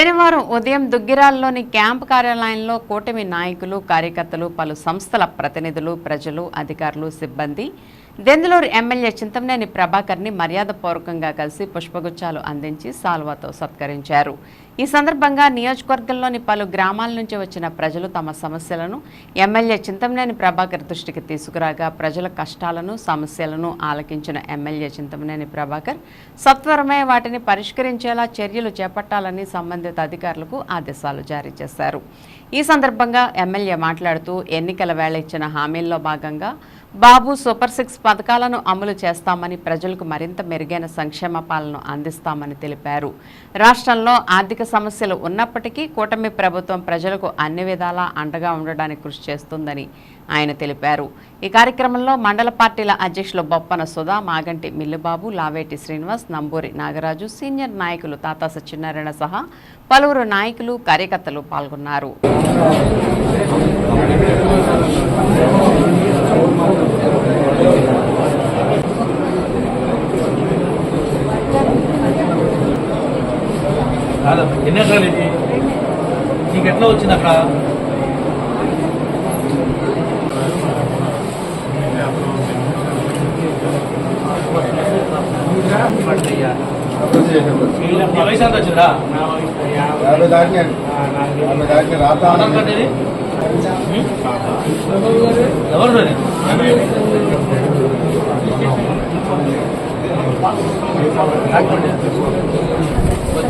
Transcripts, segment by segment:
శనివారం ఉదయం దుగ్గిరాల్లోని క్యాంప్ కార్యాలయంలో కూటమి నాయకులు కార్యకర్తలు పలు సంస్థల ప్రతినిధులు ప్రజలు అధికారులు సిబ్బంది దెందులూరు ఎమ్మెల్యే చింతమనేని ప్రభాకర్ని మర్యాదపూర్వకంగా కలిసి పుష్పగుచ్చాలు అందించి సాల్వాతో సత్కరించారు. ఈ సందర్భంగా నియోజకవర్గంలోని పలు గ్రామాల నుంచి వచ్చిన ప్రజలు తమ సమస్యలను ఎమ్మెల్యే చింతమనేని ప్రభాకర్ దృష్టికి తీసుకురాగా ప్రజల కష్టాలను సమస్యలను ఆలకించిన ఎమ్మెల్యే చింతమనేని ప్రభాకర్ సత్వరమే వాటిని పరిష్కరించేలా చర్యలు చేపట్టాలని సంబంధిత అధికారులకు ఆదేశాలు జారీ చేశారు. ఈ సందర్భంగా ఎమ్మెల్యే మాట్లాడుతూ ఎన్నికల వేళ ఇచ్చిన హామీల్లో భాగంగా బాబు సూపర్ సిక్స్ పథకాలను అమలు చేస్తామని ప్రజలకు మరింత మెరుగైన సంక్షేమ పాలన అందిస్తామని తెలిపారు. రాష్ట్రంలో ఆర్థిక సమస్యలు ఉన్నప్పటికీ కూటమి ప్రభుత్వం ప్రజలకు అన్ని విధాలా అండగా ఉండడానికి కృషి చేస్తుందని ఆయన తెలిపారు. ఈ కార్యక్రమంలో మండల పార్టీల అధ్యక్షులు బొప్పన సుధా మాగంటి మిల్లుబాబు లావేటి శ్రీనివాస్ నంబూరి నాగరాజు సీనియర్ నాయకులు తాతా సత్యనారాయణ సహా పలువురు నాయకులు కార్యకర్తలు పాల్గొన్నారు. కాదమ్మా ఎన్ని ఎకరాలు ఇది? నీకు ఎట్లా వచ్చింది అక్కడ? వయసు ఎంత వచ్చిందా? ఎవరు? కొంచెం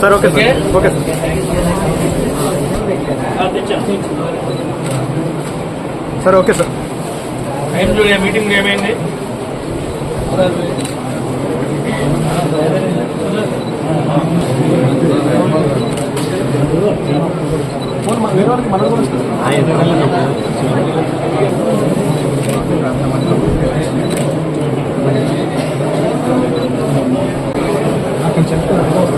Sir okay? Sir okay sir. Sir okay sir meeting ఏమైంది మాట్లాడు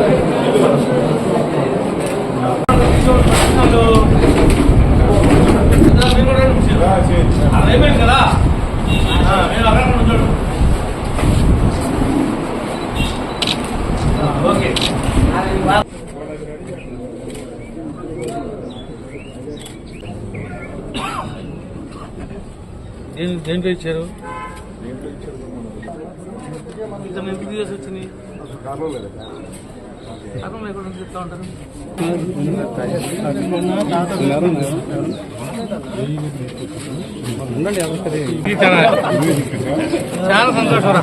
దేంట్లో ఇచ్చారు? ఇతను ఎందుకు చేసి వచ్చింది. అర్థం ఎక్కడ నుంచి చెప్తా ఉంటారు? చాలా సంతోషం